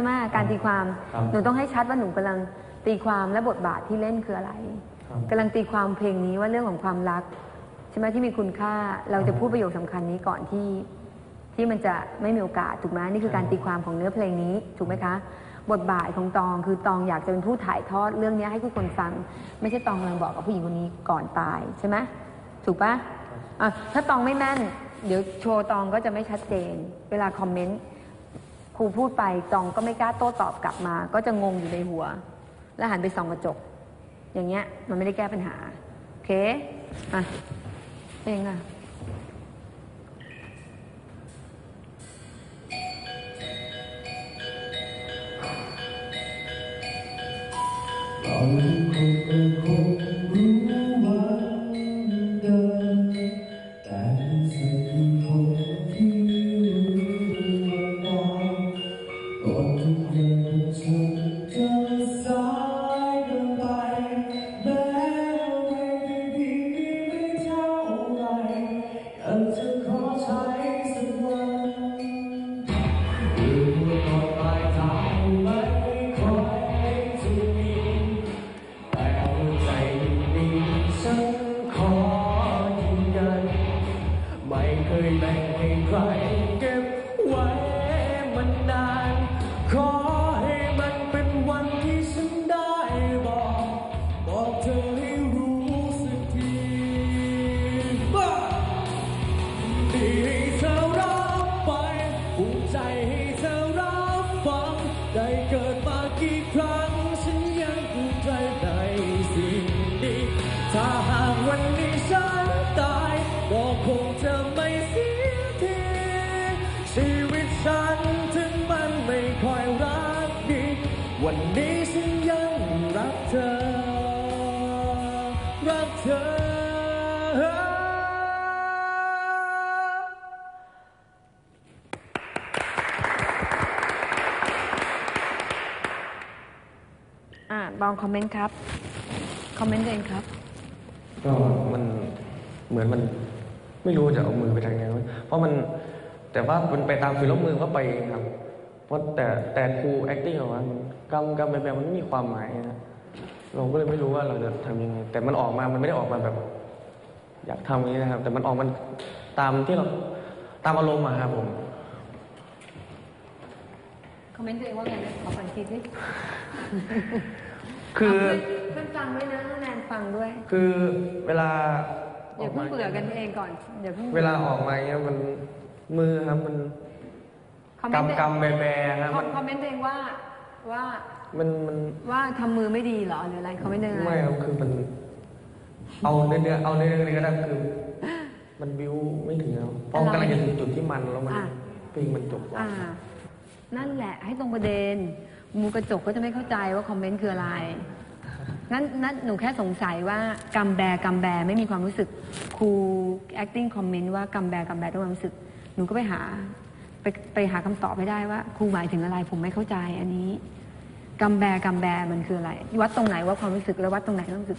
ช่ไหมการตีความครับหนูต้องให้ชัดว่าหนูกำลังตีความและบทบาทที่เล่นคืออะไรครับ กำลังตีความเพลงนี้ว่าเรื่องของความรัก ใช่ไหมที่มีคุณค่าเราจะพูดประโยคสำคัญนี้ก่อนที่ที่มันจะไม่มีโอกาสถูกไหมนี่คือการตีความของเนื้อเพลงนี้ถูกไหมคะ บทบาทของตองคือตองอยากจะเป็นผู้ถ่ายทอดเรื่องนี้ให้ทุกคนฟัง ไม่ใช่ตองกำลังบอกกับผู้หญิงคนนี้ก่อนตายใช่ไหมถูกปะอะถ้าตองไม่แม่น เดี๋ยวโชว์ตองก็จะไม่ชัดเจน เวลาคอมเมนต์ ครูพูดไปตองก็ไม่กล้าโต้ตอบกลับมา ก็จะงงอยู่ในหัว แล้วหันไปส่องกระจก อย่างเงี้ย มันไม่ได้แก้ปัญหา โอเค อะเพลงอะเราคงคงคงรู้วัน ให้เธอรับไปภูมิใจให้เธอรับฟัง ได้เกิดมากี่ครั้ง ฉันยังภูมิใจในสิ่งดีถ้าหากวันนี้ฉันตายก็คงจะไม่เสียทีชีวิตฉันถึงมันไม่ค่อยรักดี วันนี้ฉันยังรักเธอ รักเธอ อะลองคอมเมนต์ครับ คอมเมนต์เองครับ ก็มันเหมือนมันไม่รู้จะเอามือไปทางไหนเพราะมันแต่ว่ามันไปตามฟีลมือก็ไปเองครับ เพราะแต่แต่ครู acting ออกมามันกำกำไปแบบมันไม่มีความหมายนะเราก็เลยไม่รู้ว่าเราจะทำยังไง แต่มันออกมา มันไม่ได้ออกมาแบบ อยากทำอย่างนี้นะครับ แต่มันออกมันตามที่เราตามอารมณ์มาครับผม คอมเมนต์ตัวเองว่าไงนะขอฟังทีสิคือ เพื่อนฟังด้วยนะแนนฟังด้วย คือเวลาอย่าเพิ่งเบื่อกันเองก่อนอย่าเพิ่งเวลาออกมาเงี้ยมันมือครับมันคอมเมนต์กำกำแบแบครับมันคอมเมนต์ตัวเองว่าว่ามันมันว่าทำมือไม่ดีเหรอหรืออะไรคอมเมนต์ตัวเองไม่ครับคือมัน เอาเนื้อเนื้อเอาเนื้อเนื้อก็ได้คือ มันบิวไม่ถึงแล้วเพราะมันกำลังจะถึงจุดที่มันแล้วมันเพลงมันจบอ่า นั่นแหละให้ตรงประเด็นมูกระจกก็จะไม่เข้าใจว่าคอมเมนต์คืออะไรงั้นนั่นหนูแค่สงสัยว่ากำแบกำแบไม่มีความรู้สึกครู acting comment ว่ากำแบกำแบต้องความรู้สึก หนูก็ไปหาไปไปหาคำตอบให้ได้ว่าครูหมายถึงอะไรผมไม่เข้าใจอันนี้กำแบกำแบมันคืออะไร วัดตรงไหนว่าความรู้สึกแล้ววัดตรงไหนความรู้สึก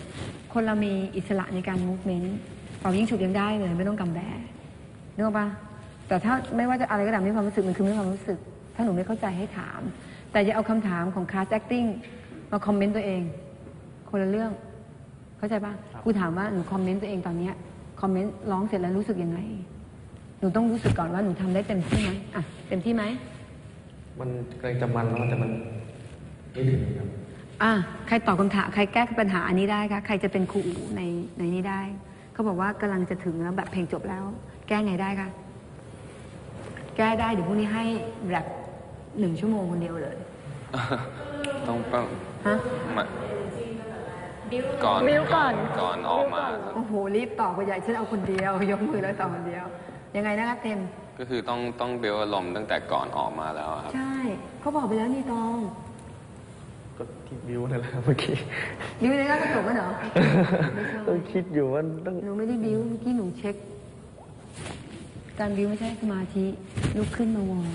คนเรามีอิสระในการ movement เป่ายิ่งฉุบยังได้เลย ไม่ต้องกำแบนึกออกปะแต่ถ้าไม่ว่าจะอะไรก็ตามมีความรู้สึกมันคือไม่ความรู้สึก ถ้าหนูไม่เข้าใจให้ถาม แต่อย่าเอาคำถามของ class acting มาคอมเมนต์ตัวเอง คนละเรื่อง เข้าใจปะครูถามว่าหนูคอมเมนต์ตัวเองตอนเนี้ยคอมเมนต์ร้องเสร็จแล้วรู้สึกยังไง หนูต้องรู้สึกก่อนว่าหนูทำได้เต็มที่ไหมอะเต็มที่ไหม มันกำลังจะมันแล้วแต่มันไม่ถึงครับอะใครตอบคำถามใครแก้ปัญหาอันนี้ได้คะใครจะเป็นครูอู๋ในในนี้ได้เขาบอกว่ากำลังจะถึงแล้วแบบเพลงจบแล้ว แก้ไงได้คะแก้ได้เดี๋ยวพรุ่งนี้ให้แรป หนึ่งชั่วโมงคนเดียวเลยต้องต้องฮะมาก่อนบิ้วก่อน ก่อนออกมาครับโอ้โหรีบตอบไปใหญ่ฉันเอาคนเดียวยกมือแล้วตอบคนเดียว ยังไงนะคะเต็ม ก็คือต้องต้องเบลอารมณ์ตั้งแต่ก่อนออกมาแล้วครับ ใช่เขาบอกไปแล้วนี่ตองก็ที่บิวนั่นแหละครับเมื่อกี้บิ้วในหน้ากระจกกันเหรอไม่ใช่ต้องคิดอยู่ว่าต้องหนูไม่ได้บิ้วเมื่อกี้หนูเช็ค การบิ้วไม่ใช่สมาธิลุกขึ้นมาวอง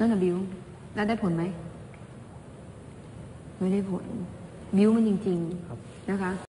นั่นแหะบิ้วแล้วได้ผลไหม ไม่ได้ผล บิ้วมันจริง ๆ นะคะ